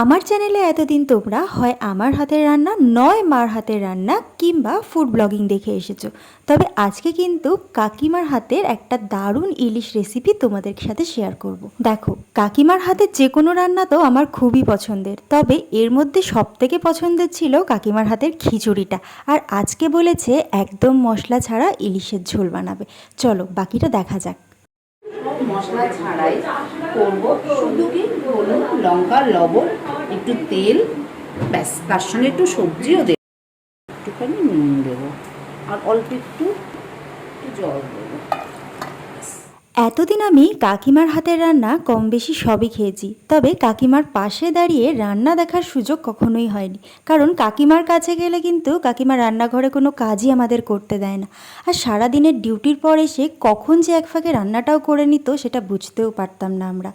আমার চ্যানেলে এতদিন তোমরা হয় আমার হাতের রান্না, নয় মার হাতের রান্না কিংবা ফুড ব্লগিং দেখে এসেছ। তবে আজকে কিন্তু কাকিমার হাতের একটা দারুণ ইলিশ রেসিপি তোমাদের সাথে শেয়ার করব। দেখো, কাকিমার হাতের যে কোনো রান্না তো আমার খুবই পছন্দের, তবে এর মধ্যে সব থেকে পছন্দের ছিল কাকিমার হাতের খিচুড়িটা, আর আজকে বলেছে একদম মশলা ছাড়া ইলিশের ঝোল বানাবে। চলো, বাকিটা দেখা যাক। মশলা ছাড়াই করব। শুধু কি হলুদ, লঙ্কা, লবণ, একটু তেল, ব্যাস, তার সঙ্গে একটু সবজিও দেবো। একটুখানি নুন দেবো। আর অল্প একটু একটু জল দেবো। এতদিন আমি কাকিমার হাতের রান্না কম বেশি সবই খেয়েছি, তবে কাকিমার পাশে দাঁড়িয়ে রান্না দেখার সুযোগ কখনোই হয়নি। কারণ কাকিমার কাছে গেলে কিন্তু কাকিমা রান্নাঘরে কোনো কাজই আমাদের করতে দেয় না। আর সারাদিনের ডিউটির পর এসে কখন যে এক ফাঁকে রান্নাটাও করে নিত সেটা বুঝতেও পারতাম না আমরা।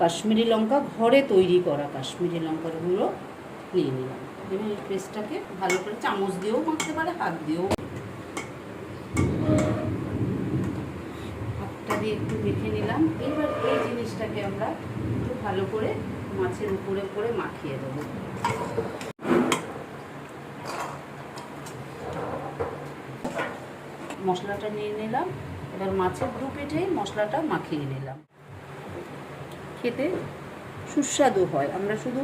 কাশ্মীরি লঙ্কা ঘরে তৈরি করা কাশ্মীরি লঙ্কার নিয়ে নিলাম। ভালো করে চামচ দিয়েও মাখতে পারে, হাত দিয়েও একটু মেখে নিলাম। এবার এই জিনিসটাকে আমরা একটু ভালো করে মাছের উপরে করে মাখিয়ে দেবো। মশলাটা নিয়ে নিলাম। এবার মাছের দু পেটেই মশলাটা মাখিয়ে নিলাম। খেতে সুস্বাদু হয়। আমরা শুধু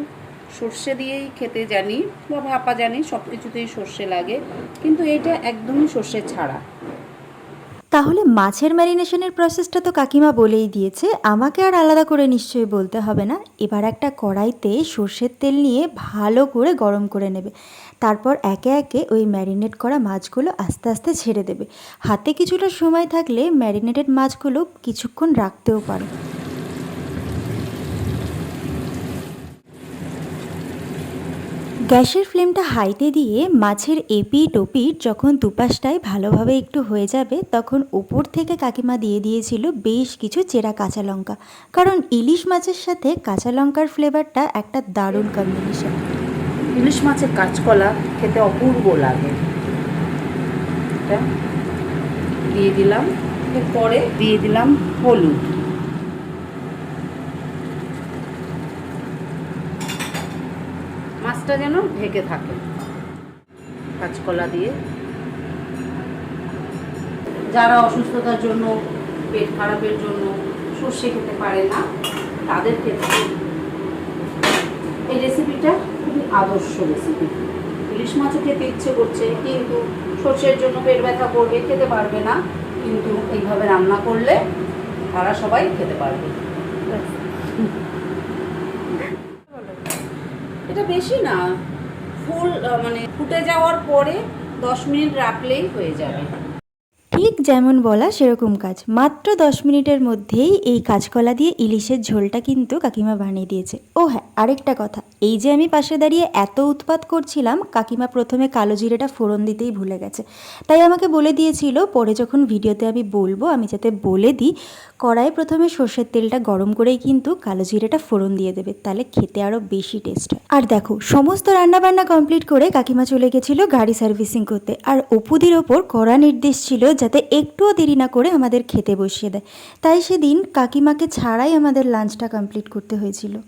সর্ষে দিয়েই খেতে জানি বা ভাপা জানি সব কিছুতেই সর্ষে লাগে। কিন্তু এটা একদমই সর্ষে ছাড়া। তাহলে মাছের ম্যারিনেশনের প্রসেসটা তো কাকিমা বলেই দিয়েছে, আমাকে আর আলাদা করে নিশ্চয়ই বলতে হবে না। এবার একটা কড়াইতে সর্ষের তেল নিয়ে ভালো করে গরম করে নেবে। তারপর একে একে ওই ম্যারিনেট করা মাছগুলো আস্তে আস্তে ছেড়ে দেবে। হাতে কিছুটা সময় থাকলে ম্যারিনেটেড মাছগুলো কিছুক্ষণ রাখতেও পারো। গ্যাসের ফ্লেমটা হাইতে দিয়ে মাছের এপি টপিট যখন দুপাশটায় ভালোভাবে একটু হয়ে যাবে, তখন উপর থেকে কাকিমা দিয়ে দিয়েছিল বেশ কিছু চেরা কাঁচা লঙ্কা। কারণ ইলিশ মাছের সাথে কাঁচা লঙ্কার ফ্লেভারটা একটা দারুণ কম্বিনেশন ইলিশ মাছের কাঁচকলা খেতে অপূর্ব লাগে। দিয়ে দিলাম। এরপরে দিয়ে দিলাম হলুদ। মাছটা যেন ঢেকে থাকে। কাঁচকলা দিয়ে। যারা অসুস্থতার জন্য, পেট খারাপের জন্য সর্ষে খেতে পারে না, তাদের ক্ষেত্রে এই রেসিপিটা খুবই আদর্শ রেসিপি ইলিশ মাছও খেতে ইচ্ছে করছে, কিন্তু সর্ষের জন্য পেট ব্যথা করবে, খেতে পারবে না। কিন্তু এইভাবে রান্না করলে তারা সবাই খেতে পারবে। এটা বেশি না। ফুল মানে ফুটে যাওয়ার পরে দশ মিনিট রাখলেই হয়ে যাবে। যেমন বলা সেরকম কাজ। মাত্র দশ মিনিটের মধ্যেই এই কাঁচকলা দিয়ে ইলিশের ঝোলটা কিন্তু কাকিমা বানিয়ে দিয়েছে। ও হ্যাঁ আরেকটা কথা। এই যে আমি পাশে দাঁড়িয়ে এত উৎপাত করছিলাম, কাকিমা প্রথমে কালো জিরেটা ফোড়ন দিতেই ভুলে গেছে। তাই আমাকে বলে দিয়েছিল, পরে যখন ভিডিওতে আমি বলব, আমি যাতে বলে দিই কড়াই প্রথমে সর্ষের তেলটা গরম করেই কিন্তু কালো জিরেটা ফোড়ন দিয়ে দেবে, তাহলে খেতে আরও বেশি টেস্ট হয়। আর দেখো, সমস্ত রান্নাবান্না কমপ্লিট করে কাকিমা চলে গেছিল গাড়ি সার্ভিসিং করতে। আর অপুদির ওপর কড়া নির্দেশ ছিল যাতে একটুও দেরি না করে আমাদের খেতে বসিয়ে দেয়। তাই সেদিন কাকিমাকে ছাড়াই আমাদের লাঞ্চটা কমপ্লিট করতে হয়েছিল।